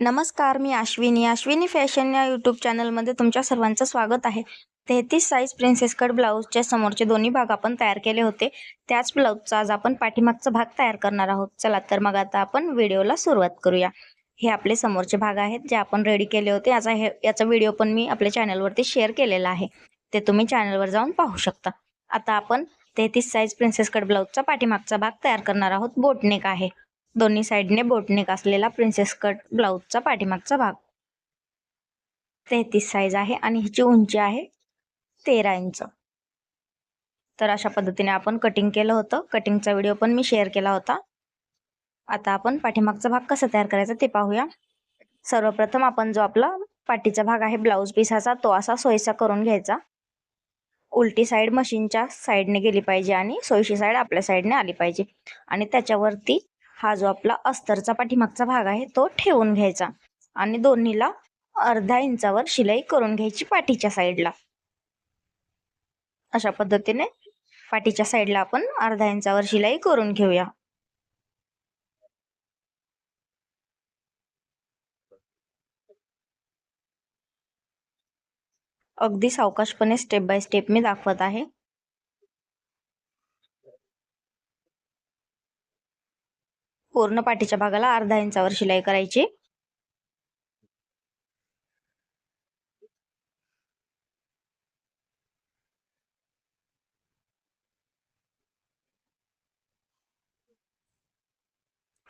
नमस्कार मी अश्विनी. अश्विनी फॅशन या यूट्यूब चॅनलमध्ये तुमच्या सर्वांचं स्वागत आहे. तेहतीस साईज प्रिन्सेस कट ब्लाऊजच्या समोरचे दोन्ही भाग आपण तयार केले होते. त्याच ब्लाऊजचा आज आपण पाठीमागचा भाग तयार करणार आहोत. चला तर मग आता आपण व्हिडिओला सुरुवात करूया. हे आपले समोरचे भाग आहेत जे आपण रेडी केले होते. याचा हे याचा व्हिडिओ पण मी आपल्या चॅनलवरती शेअर केलेला आहे. ते तुम्ही चॅनलवर जाऊन पाहू शकता. आता आपण तेहतीस साईज प्रिन्सेस कट ब्लाऊजचा पाठीमागचा भाग तयार करणार आहोत. बोटनेक आहे. दोन्ही साईडने बोटनेक असलेला प्रिन्सेस कट ब्लाऊजचा पाठीमागचा भाग. तेहतीस साईज आहे आणि हिची उंची आहे तेरा इंच. तर अशा पद्धतीने आपण कटिंग केलं होतं. कटिंगचा व्हिडिओ पण मी शेअर केला होता. आता आपण पाठीमागचा भाग कसा तयार करायचा ते पाहूया. सर्वप्रथम आपण जो आपला पाठीचा भाग आहे ब्लाऊज पिसाचा तो असा सोयीचा करून घ्यायचा. उलटी साईड मशीनच्या साईडने गेली पाहिजे आणि सोयीची साईड आपल्या साईडने आली पाहिजे. आणि त्याच्यावरती हा जो आपला अस्तरचा पाठीमागचा भाग आहे तो ठेवून घ्यायचा. आणि दोन्हीला अर्धा इंचावर शिलाई करून घ्यायची पाठीच्या साईडला. अशा पद्धतीने पाठीच्या साईडला आपण अर्धा इंचावर शिलाई करून घेऊया. अगदी सावकाशपणे स्टेप बाय स्टेप मी दाखवत आहे. पूर्ण पाठीच्या भागाला अर्धा इंचावर शिलाई करायची.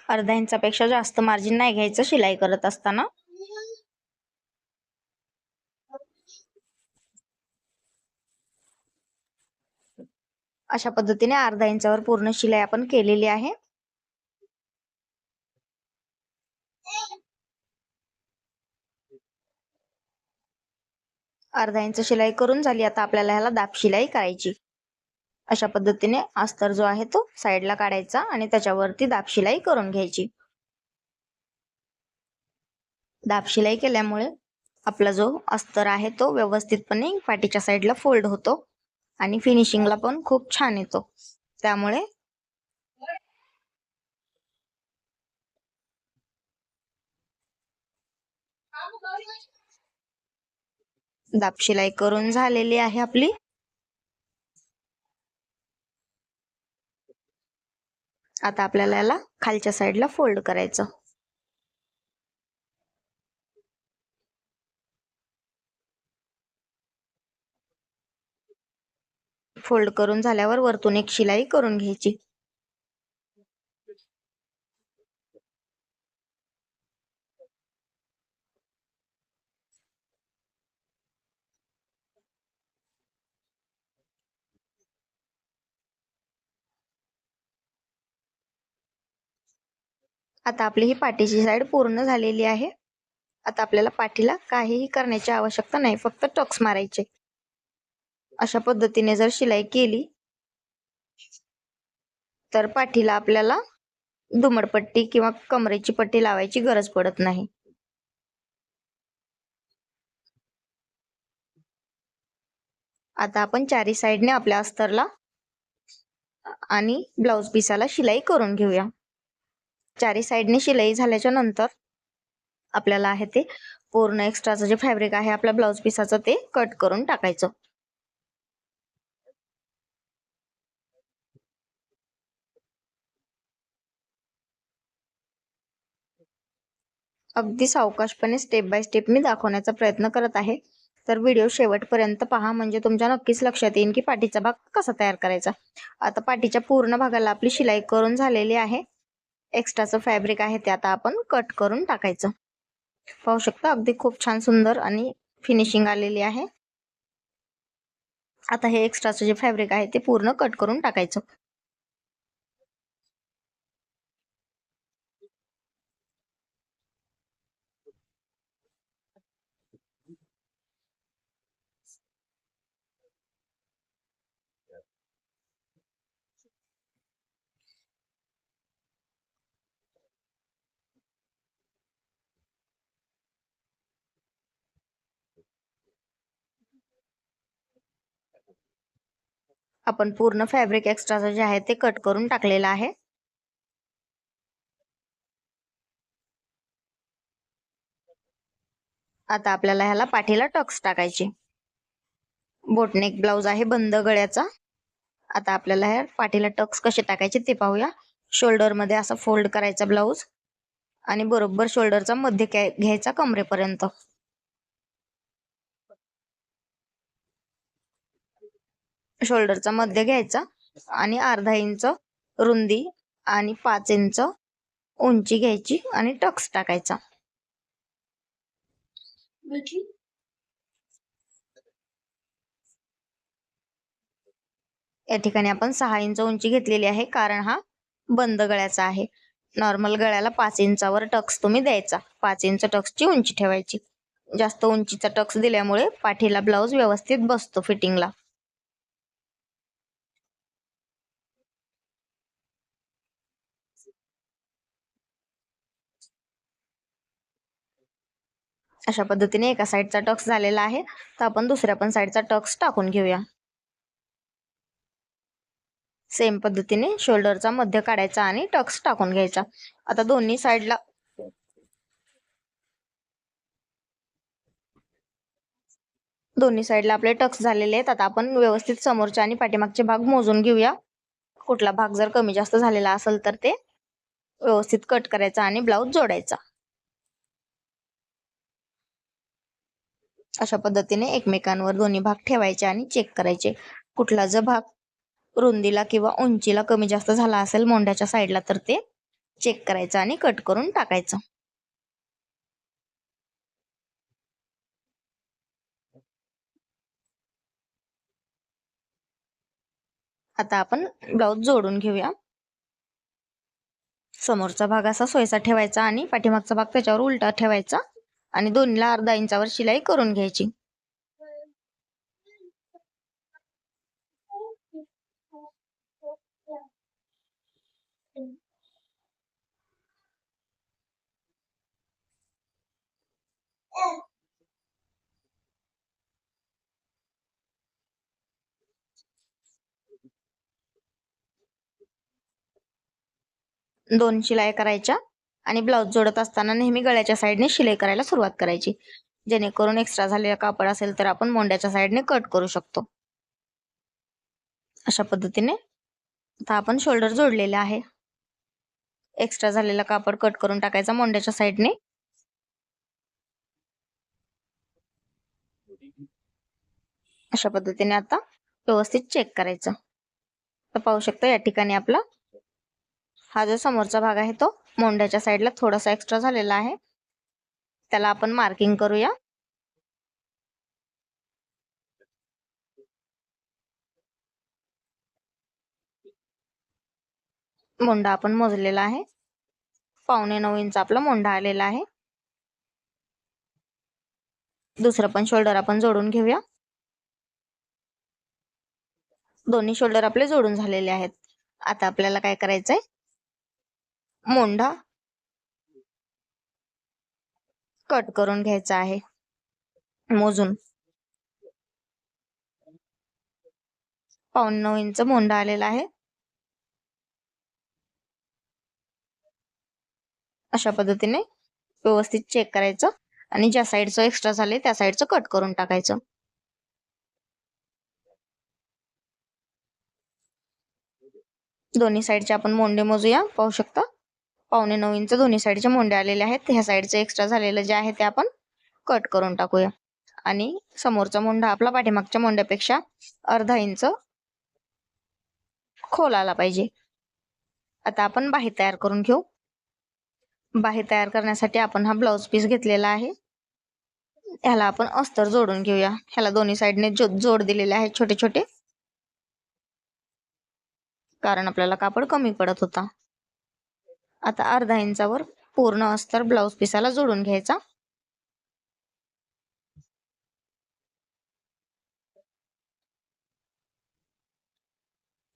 अर्धा इंचापेक्षा जास्त मार्जिन नाही घ्यायचं शिलाई करत असताना. अशा पद्धतीने अर्धा इंचावर पूर्ण शिलाई आपण केलेली आहे. अर्धा इंच शिलाई करून झाली. आता आपल्याला ह्याला दाब शिलाई करायची. अशा पद्धतीने अस्तर जो आहे तो साईडला काढायचा आणि त्याच्यावरती दाब शिलाई करून घ्यायची. दाब शिलाई केल्यामुळे आपला जो अस्तर आहे तो व्यवस्थितपणे पाठीच्या साईडला फोल्ड होतो आणि फिनिशिंगला पण खूप छान येतो. त्यामुळे दाब शिलाई करून झालेली आहे आपली. आता आपल्याला याला खालच्या साईडला फोल्ड करायचं. फोल्ड करून झाल्यावर वरतून एक शिलाई करून घ्यायची. आता आपली ही पाठीची साईड पूर्ण झालेली आहे. आता आपल्याला पाठीला काहीही करण्याची आवश्यकता नाही फक्त टक्स मारायचे. अशा पद्धतीने जर शिलाई केली तर पाठीला आपल्याला दुमडपट्टी किंवा कमरेची पट्टी लावायची गरज पडत नाही. आता आपण चारी साईडने आपल्या अस्तरला आणि ब्लाउज पिसाला शिलाई करून घेऊया. चारी साईडने शिलाई झाल्याच्यानंतर आपल्याला आहे ते पूर्ण एक्स्ट्राचं जे फॅब्रिक आहे आपल्या ब्लाउज पिसाचं ते कट करून टाकायचं. अगदी सावकाशपणे स्टेप बाय स्टेप मी दाखवण्याचा प्रयत्न करत आहे. तर व्हिडिओ शेवटपर्यंत पहा म्हणजे तुमच्या नक्कीच लक्षात येईल की पाठीचा भाग कसा तयार करायचा. आता पाठीच्या पूर्ण भागाला आपली शिलाई करून झालेली आहे. एक्स्ट्राचं फॅब्रिक आहे ते आता आपण कट करून टाकायचं. पाहू शकता अगदी खूप छान सुंदर आणि फिनिशिंग आलेली आहे. आता हे एक्स्ट्राचं जे फॅब्रिक आहे ते पूर्ण कट करून टाकायचं. आपण पूर्ण फॅब्रिक एक्स्ट्राचं जे आहे ते कट करून टाकलेलं आहे. आता आपल्याला ह्याला पाठीला टक्स टाकायचे. बोटनेक ब्लाउज आहे बंद गळ्याचा. आता आपल्याला ह्या पाठीला टक्स कसे टाकायचे ते पाहूया. शोल्डरमध्ये असा फोल्ड करायचा ब्लाउज आणि बरोबर शोल्डरचा मध्य घ्यायचा कमरेपर्यंत. शोल्डरचा मध्य घ्यायचा आणि अर्धा इंच रुंदी आणि पाच इंच उंची घ्यायची आणि टक्स टाकायचा. या ठिकाणी आपण सहा इंच उंची घेतलेली आहे कारण हा बंद गळ्याचा आहे. नॉर्मल गळ्याला पाच इंचावर टक्स तुम्ही द्यायचा. पाच इंच टक्सची उंची ठेवायची. जास्त उंचीचा टक्स दिल्यामुळे पाठीला ब्लाऊज व्यवस्थित बसतो फिटिंगला. अशा पद्धतीने एका साईडचा टक्स झालेला आहे. तर आपण दुसऱ्या पण साईडचा टक्स टाकून घेऊया. सेम पद्धतीने शोल्डरचा मध्य काढायचा आणि टक्स टाकून घ्यायचा. आता दोन्ही साईडला दोन्ही साईडला आपले टक्स झालेले आहेत. आता आपण व्यवस्थित समोरचे आणि पाठीमागचे भाग मोजून घेऊया. कुठला भाग जर कमी जास्त झालेला असेल तर ते व्यवस्थित कट करायचा आणि ब्लाऊज जोडायचा. अशा पद्धतीने एकमेकांवर दोन्ही भाग ठेवायचे आणि चेक करायचे. कुठला जर भाग रुंदीला किंवा उंचीला कमी जास्त झाला असेल मोंड्याच्या साईडला तर ते चेक करायचं आणि कट करून टाकायचं. आता आपण ब्लाऊज जोडून घेऊया. समोरचा भाग असा सोयसा ठेवायचा आणि पाठीमागचा भाग त्याच्यावर उलटा ठेवायचा. आणि दोन्हीला अर्धा इंचावर शिलाई करून घ्यायची. दोन शिलाई करायच्या. आणि ब्लाऊज जोडत असताना नेहमी गळ्याच्या साईडने शिलाई करायला सुरुवात करायची. जेणेकरून एक्स्ट्रा झालेला कापड असेल तर आपण मोंड्याच्या साईडने कट करू शकतो. अशा पद्धतीने आता आपण शोल्डर जोडलेले आहे. एक्स्ट्रा झालेला कापड कट करून टाकायचा मोंड्याच्या साईडने अशा पद्धतीने आता व्यवस्थित चेक करायचं. तर पाहू शकता या ठिकाणी आपला हा जो समोरचा भाग आहे तो मोंड्याच्या साईडला थोडासा एक्स्ट्रा झालेला आहे. त्याला आपण मार्किंग करूया. मोंडा आपण मोजलेला आहे. पावणे नऊ इंच आपला मोंडा आलेला आहे. दुसरं पण शोल्डर आपण जोडून घेऊया. दोन्ही शोल्डर आपले जोडून झालेले आहेत. आता आपल्याला काय करायचंय? मोंढा? कट करून घ्यायचा आहे. मोजून. पाऊन नऊ इंच मोंढा आलेला आहे. अशा पद्धतीने व्यवस्थित चेक करायचं आणि ज्या साईडचं एक्स्ट्रा झाले त्या साईडचं कट करून टाकायचं. दोन्ही साईडचे आपण मोंडे मोजूया. पाहू शकता? पावणे नऊ इंच दोन्ही साईडचे मोंडे आलेले आहेत. ह्या साईडचे एक्स्ट्रा झालेलं जे आहे ते आपण कट करून टाकूया. आणि समोरचा मोंडा आपला पाठीमागच्या मोंड्यापेक्षा अर्धा इंच खोल आला पाहिजे. आता आपण बाही तयार करून घेऊ. बाही तयार करण्यासाठी आपण हा ब्लाउज पीस घेतलेला आहे. ह्याला आपण अस्तर जोडून घेऊया. ह्याला दोन्ही साईडने जोड दिलेले आहेत छोटे छोटे कारण आपल्याला कापड कमी पडत होता. आता अर्धा इंचावर पूर्ण अस्तर ब्लाउज पिसाला जोडून घ्यायचा.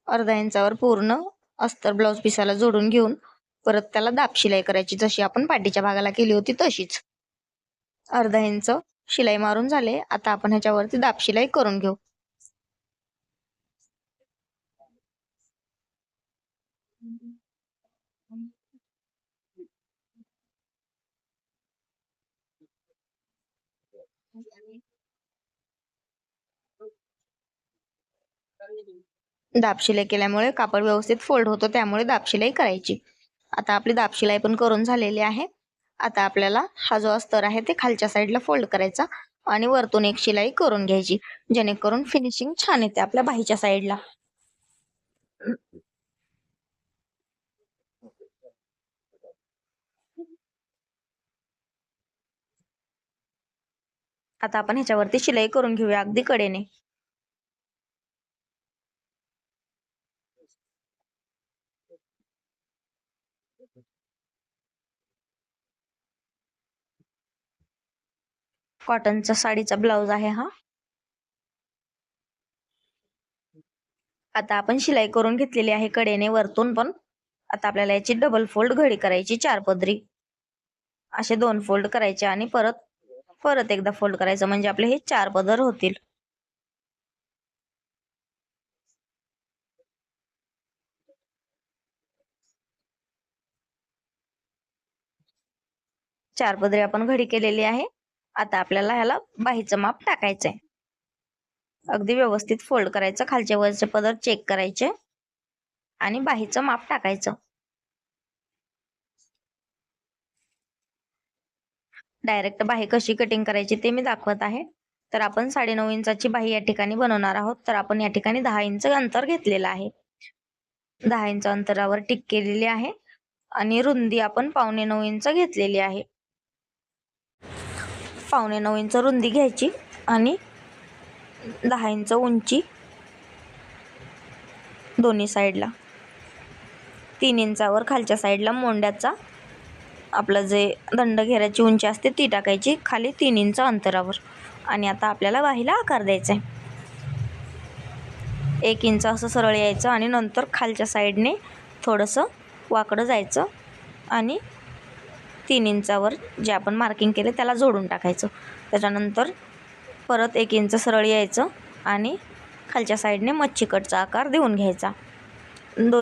अर्धा इंचावर पूर्ण अस्तर ब्लाउज पिसाला जोडून घेऊन परत त्याला दाब शिलाई करायची. जशी आपण पाठीच्या भागाला केली होती तशीच. अर्धा इंच शिलाई मारून झाले. आता आपण ह्याच्यावरती दाब शिलाई करून घेऊ. दाबशिलाई केल्यामुळे कापड व्यवस्थित फोल्ड होतो त्यामुळे दाबशिलाई करायची. आता आपली दाबशिलाई पण करून झालेली आहे. आता आपल्याला हा जो अस्तर आहे ते खालच्या साईडला फोल्ड करायचा आणि वरतून एक शिलाई करून घ्यायची जेणेकरून फिनिशिंग छान येते आपल्या बाहीच्या साईडला आता आपण ह्याच्यावरती शिलाई करून घेऊया अगदी कडेने. कॉटनचा साडीचा ब्लाउज आहे हा. आता आपण शिलाई करून घेतलेली आहे कडेने वरतून पण. आता आपल्याला याची डबल फोल्ड घडी करायची चार पदरी. असे दोन फोल्ड करायचे आणि परत परत एकदा फोल्ड करायचं म्हणजे आपले हे चार पदर होतील. चार पदरी आपण घडी केलेली आहे. आता आपल्याला ह्याला बाहीचं माप टाकायचंय. अगदी व्यवस्थित फोल्ड करायचं खालचे वरचे पदर चेक करायचे आणि बाहीचं माप टाकायचं. डायरेक्ट बाही कशी कटिंग करायची ते मी दाखवत आहे. तर आपण साडेनऊ इंचाची बाही या ठिकाणी बनवणार आहोत. तर आपण या ठिकाणी दहा इंच अंतर घेतलेलं आहे. दहा इंच अंतरावर टिक केलेली आहे. आणि रुंदी आपण पावणे नऊ इंच घेतलेली आहे. पावणे नऊ इंच रुंदी घ्यायची आणि दहा इंच उंची दोन्ही साईडला. तीन इंचावर खालच्या साईडला मोंड्याचा आपलं जे दंड उंची असते ती टाकायची खाली तीन इंच अंतरावर. आणि आता आपल्याला बाहीला आकार द्यायचा आहे. एक इंच असं सरळ यायचं आणि नंतर खालच्या साईडने थोडंसं वाकडं जायचं आणि तीन इंचावर जे आपण मार्किंग केले त्याला जोडून टाकायचं. त्याच्यानंतर परत एक इंच सरळ यायचं आणि खालच्या साईडने मच्छी कटचा आकार देऊन घ्यायचा. दो